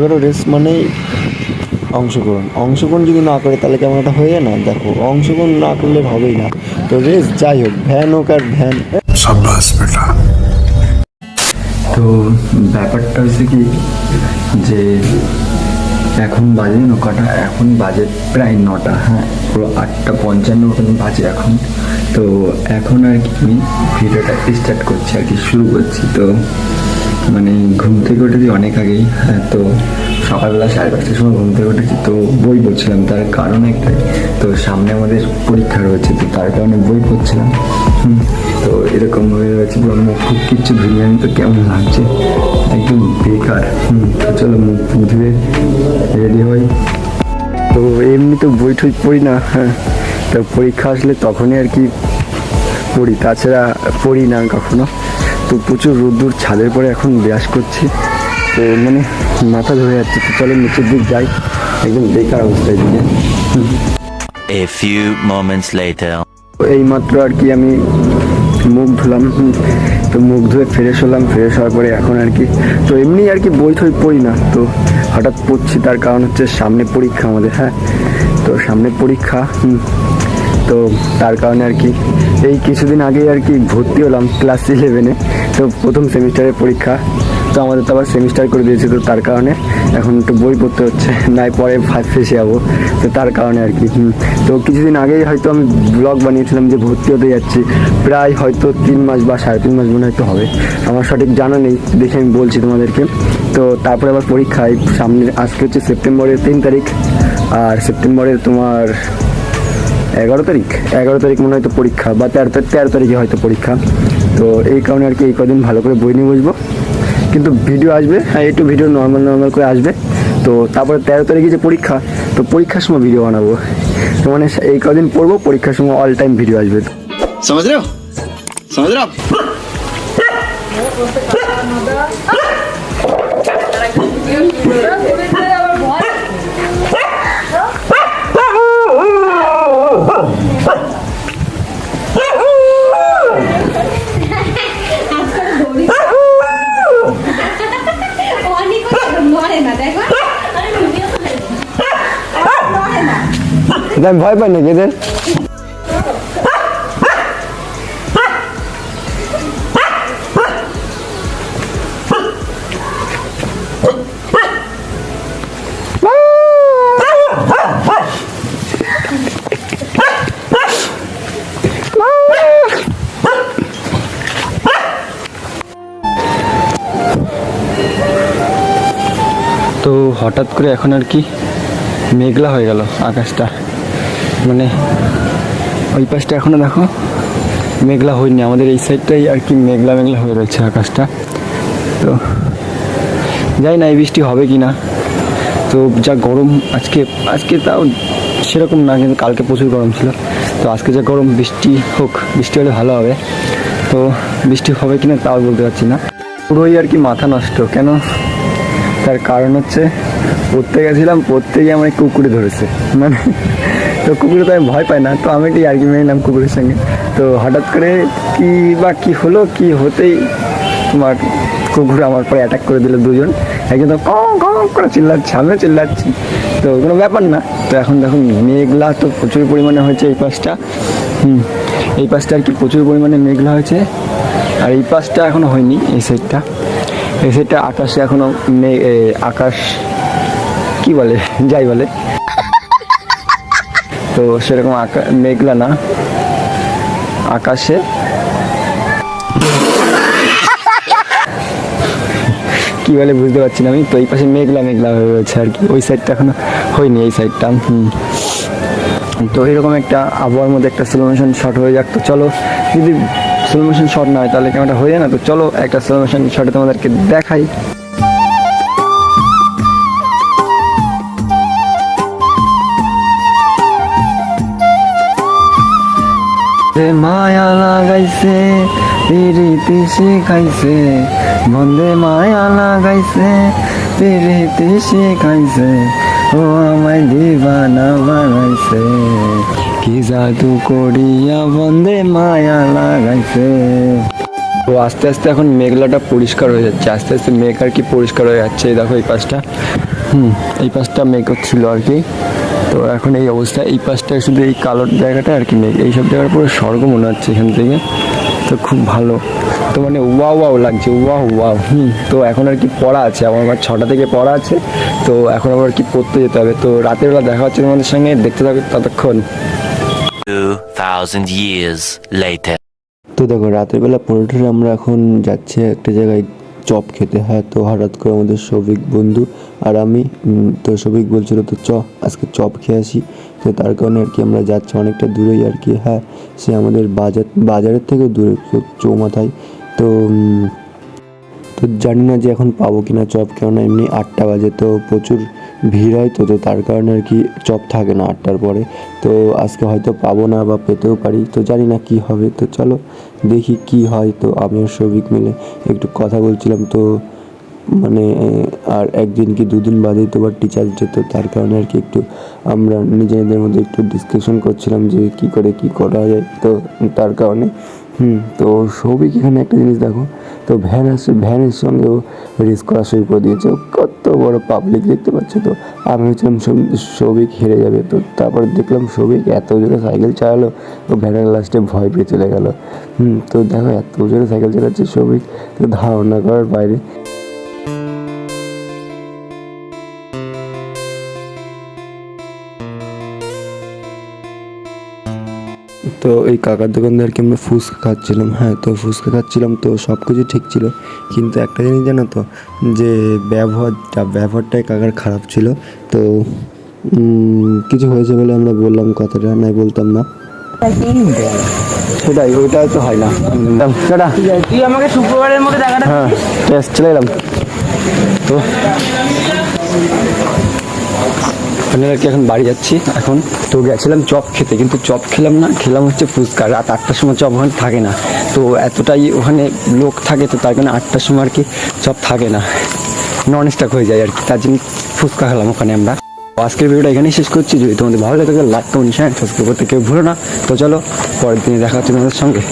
ছোটোখাটো রেস মানেই অংশগ্রহণ। অংশগ্রহণ যদি না করে তাহলে কেমন একটা হয়ে না? দেখো অংশগ্রহণ না করলে হবেই না। তো রেস যাই হোক ভ্যান হোক আর ভ্যান তো ব্যাপারটা হচ্ছে কি যে এখন বাজে নৌকাটা এখন বাজে প্রায় নটা হ্যাঁ। পুরো আটটা পঞ্চান্ন মতন বাজে এখন। তো এখন আর কি আমি ভিডিওটা স্টার্ট করছি আর কি শুরু করছি। তো মানে ঘুম থেকে উঠেছি অনেক আগেই হ্যাঁ তো সকালবেলা সাড়ে পাঁচটার সময় ঘুম থেকে উঠেছি। তো বই পড়ছিলাম তার কারণ একটাই তো সামনে আমাদের পরীক্ষা রয়েছে তো তার কারণে বই পড়ছিলাম। তো এরকম হয়ে রয়েছে পুরো খুব কিচ্ছু ধুলিয়ানি তো কেমন লাগছে। একদম বেকার হুম, তো চলো মুখ ফুক ধুয়ে রেডি হই। তো এমনি তো বই ঠই পড়ি না হ্যাঁ তো পরীক্ষা আসলে তখনই আর কি পড়ি তাছাড়া পড়ি না কখনো। তো প্রচুর রোদ্দুর ছাদের পরে এখন ব্যাস করছি। তো মানে মাথা ধরে যাচ্ছে তো চলো নিচের দিক যাই। একদম বেকার অবস্থায় এদিকে A few moments later. এই মাত্র আর কি আমি মুখ ধুলাম তো মুখ ধুয়ে ফ্রেশ হলাম ফ্রেশ হওয়ার পরে এখন আর কি। তো এমনি আর কি বই থই পড়ি না তো হঠাৎ পড়ছি তার কারণ হচ্ছে সামনে পরীক্ষা আমাদের হ্যাঁ। তো সামনে পরীক্ষা হুম, তো তার কারণে আর কি এই কিছুদিন আগেই আর কি ভর্তি হলাম ক্লাস ইলেভেনে তো প্রথম সেমিস্টারের পরীক্ষা। তো আমাদের তো আবার সেমিস্টার করে দিয়েছে তো তার কারণে এখন একটু বই পড়তে হচ্ছে নাই পরে ফেসে যাব। তো তার কারণে আর কি। তো কিছুদিন আগেই হয়তো আমি ব্লগ বানিয়েছিলাম যে ভর্তি হতে যাচ্ছি। প্রায় হয়তো তিন মাস বা সাড়ে তিন মাস মনে হয়তো হবে। আমার সঠিক জানা নেই, দেখে আমি বলছি তোমাদেরকে। তো তারপরে আবার পরীক্ষায় সামনে আজকে হচ্ছে সেপ্টেম্বরের তিন তারিখ। আর সেপ্টেম্বরের তোমার এগারো তারিখ। এগারো তারিখ মনে হয়তো পরীক্ষা, বা তেরো তেরো তারিখে হয়তো পরীক্ষা। তো এই কারণে আর কি এই কদিন ভালো করে বই নিয়ে বসবো। কিন্তু ভিডিও আসবে হ্যাঁ একটু ভিডিও নর্মাল নর্মাল করে আসবে। তো তারপরে তেরো তারিখে যে পরীক্ষা তো পরীক্ষার সময় ভিডিও বানাবো। তো মানে এই কদিন পড়ব পরীক্ষার সময় অল টাইম ভিডিও আসবে। সমাজ আমি ভয় পাই নাকি এদের তো হঠাৎ করে এখন আর কি? মেঘলা হয়ে গেল আকাশটা। মানে ওই পাশটা এখনও দেখো, মেঘলা হয়নি। আমাদের এই সাইডটাই আর কি মেঘলা মেঘলা হয়ে রয়েছে আকাশটা। তো যাই না এই বৃষ্টি হবে কি না তো যা গরম আজকে আজকে তাও সেরকম না, কিন্তু কালকে প্রচুর গরম ছিল। তো আজকে যা গরম, বৃষ্টি হোক, বৃষ্টি হলে ভালো হবে। তো বৃষ্টি হবে কি না তাও বলতে পারছি না। পুরোই আর কি মাথা নষ্ট। কেন? তার কারণ হচ্ছে, পড়তে গেছিলাম পড়তে গিয়ে আমার কুকুরে ধরেছে। মানে তো কুকুরে তো আমি ভয় পাই না, তো আমি একটু আর কি মেরে নিলাম কুকুরের সঙ্গে। তো হঠাৎ করে কি বা কি হলো, কি হতেই তোমার কুকুর আমার পরে অ্যাটাক করে দিল দুজন। একজন তো ক ক করে চিল্লাচ্ছে, আমিও চিল্লাচ্ছি। তো কোনো ব্যাপার না। তো এখন দেখুন মেঘলা তো প্রচুর পরিমাণে হয়েছে এই পাশটা। হুম, এই পাশটা আর কি প্রচুর পরিমাণে মেঘলা হয়েছে। আর এই পাশটা এখনও হয়নি, এই সাইডটা এই সাইডটা আকাশে এখনও আকাশ কি বলে, যাই বলে। তো সেরকম আকা মেঘলা না আকাশে কি বলে বুঝতে পারছি না আমি, তো এই পাশে মেঘলা মেঘলা হয়ে রয়েছে আর কি। ওই সাইডটা এখনও হয়নি, এই সাইডটা হুম। তো এরকম একটা আবহাওয়ার মধ্যে একটা স্লো মোশন শট হয়ে যাক। তো চলো, যদি স্লো মোশন শট না হয় তাহলে কেমনটা হয়ে যায় না, তো চলো একটা স্লো মোশন শটে তোমাদেরকে দেখাই। যে মায়া লাগাইছে, পিরিতি শিখাইছে। বন্দে মায়া লাগাইছে, পিরিতি শিখাইছে। ও আমায় দিবানা বানাইছে। কি জাদু করিয়া বন্দে মায়া লাগাইছে। তো আস্তে আস্তে এখন মেঘলাটা পরিষ্কার হয়ে যাচ্ছে। আস্তে আস্তে মেঘ আর কি পরিষ্কার হয়ে যাচ্ছে দেখো এই পাশটা। হুম, এই পাশটা মেঘ ছিল আর কি। তো এখন এই অবস্থা এই পাশটায় শুধু এই কালোর জায়গাটা আর কি মেঘ এইসব জায়গার পুরো স্বর্গ মনে হচ্ছে এখান থেকে। তো খুব ভালো। তো মানে ওয়া ওয়াও লাগছে ওয়াও ওয়াও। হুম তো এখন আর কি পড়া আছে আমার আবার ছটা থেকে পড়া আছে। তো এখন আবার কি পড়তে যেতে হবে? তো রাতের বেলা দেখা হচ্ছে তোমাদের সঙ্গে দেখতে থাকবে ততক্ষণ। 2,000 years later. তো দেখো রাতের বেলা পনেরোটায় আমরা এখন যাচ্ছি একটা জায়গায় চপ খেতে। হ্যাঁ তো হঠাৎ করে আমাদের সৌভিক বন্ধু আর আমি তো সৌভিক বলছিল, তো চ, আজকে চপ খেয়ে আসি। তো তার কারণে আর কি আমরা যাচ্ছি অনেকটা দূরেই আর কি। হ্যাঁ সে আমাদের বাজার, বাজারের থেকেও দূরে চৌমাথায়। তো তো জানি না যে এখন পাবো কিনা চপ, কেননা এমনি আটটা বাজে, তো প্রচুর ভিড় হয়, তো তো তার কারণে আর কি চপ থাকে না আটটার পরে। তো আজকে হয়তো পাবো না বা পেতেও পারি, তো জানি না কি হবে। তো চলো দেখি কি হয়, তো আমি আর সৌভিক মিলে একটু কথা বলছিলাম, তো মানে আর একদিন কি দুদিন বাদেই তো আবার টিচার্স ডে তো তার কারণে আর কি একটু আমরা নিজেদের মধ্যে একটু ডিসকাশন করছিলাম যে কি করে কি করা যায়, তো তার কারণে তো সৌভিক এখানে একটা জিনিস দেখো, তো ভ্যান আসছে ভ্যানের সঙ্গেও রেস করা শুরু করে দিয়েছে। কত বড় পাবলিক দেখতে পাচ্ছ তো? আমি হচ্ছিলাম সৌ- সৌভিক হেরে যাবে। তো তারপর দেখলাম সৌভিক এত জোরে সাইকেল চালালো তো ভ্যানের লাস্টে ভয় পেয়ে চলে গেলো। হুম, তো দেখো এত জোরে সাইকেল চালাচ্ছে সৌভিক, তো ধারণা করার বাইরে। তো এই কাকার দোকানদারকে আমরা ফুচকা খাচ্ছিলাম। হ্যাঁ তো ফুচকা খাচ্ছিলাম তো সব কিছু ঠিক ছিল। কিন্তু একটা জিনিস জানো তো যে ব্যবহারটা ব্যবহারটাই কাকার খারাপ ছিল। তো কিছু হয়েছে বলে আমরা বললাম কথাটা নাই বলতাম না। সেটাই ওইটা তো হয় না। তুই আমাকে শুক্রবারের মধ্যে টাকাটা হ্যাঁ চলে এলাম। তো আর কি এখন বাড়ি যাচ্ছি। এখন তো গেছিলাম চপ খেতে, কিন্তু চপ খেলাম না, খেলাম হচ্ছে ফুচকা। রাত আটটার সময় চপ ওখানে থাকে না। তো এতটাই ওখানে লোক থাকে তো তার কারণে আটটার সময় আর কি চপ থাকে না। নন স্টক হয়ে যায় আর কি। তার জন্য ফুচকা খেলাম ওখানে আমরা। আজকের ভিডিওটা এখানেই শেষ করছি। যদি তোমাদের ভালো লাগে তাহলে লাইক কমেন্ট শেয়ার সাবস্ক্রাইব করতে কেউ ভুলো না। তো চলো, পরের দিনে দেখা হচ্ছে তোমাদের সঙ্গে।